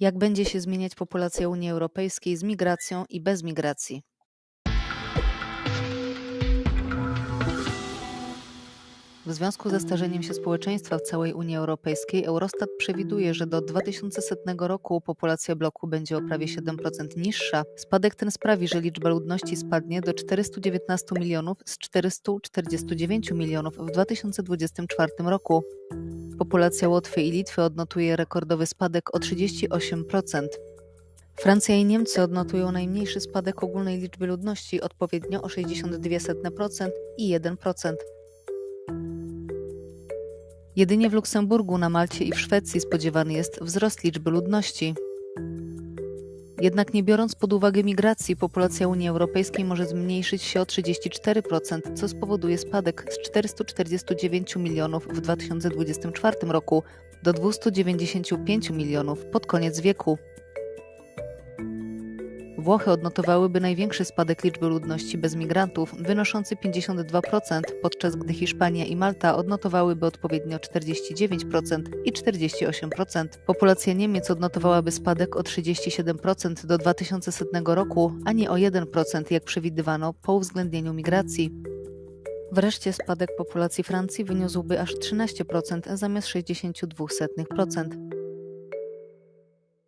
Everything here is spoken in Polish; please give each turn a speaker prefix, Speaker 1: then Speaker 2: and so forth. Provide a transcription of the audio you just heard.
Speaker 1: Jak będzie się zmieniać populacja Unii Europejskiej z migracją i bez migracji? W związku ze starzeniem się społeczeństwa w całej Unii Europejskiej, Eurostat przewiduje, że do 2100 roku populacja bloku będzie o prawie 7% niższa. Spadek ten sprawi, że liczba ludności spadnie do 419 milionów z 449 milionów w 2024 roku. Populacja Łotwy i Litwy odnotuje rekordowy spadek o 38%. Francja i Niemcy odnotują najmniejszy spadek ogólnej liczby ludności, odpowiednio o 62% i 1%. Jedynie w Luksemburgu, na Malcie i w Szwecji spodziewany jest wzrost liczby ludności. Jednak nie biorąc pod uwagę migracji, populacja Unii Europejskiej może zmniejszyć się o 34%, co spowoduje spadek z 449 milionów w 2024 roku do 295 milionów pod koniec wieku. Włochy odnotowałyby największy spadek liczby ludności bez migrantów, wynoszący 52%, podczas gdy Hiszpania i Malta odnotowałyby odpowiednio 49% i 48%. Populacja Niemiec odnotowałaby spadek o 37% do 2100 roku, a nie o 1% jak przewidywano po uwzględnieniu migracji. Wreszcie spadek populacji Francji wyniósłby aż 13% zamiast 62%.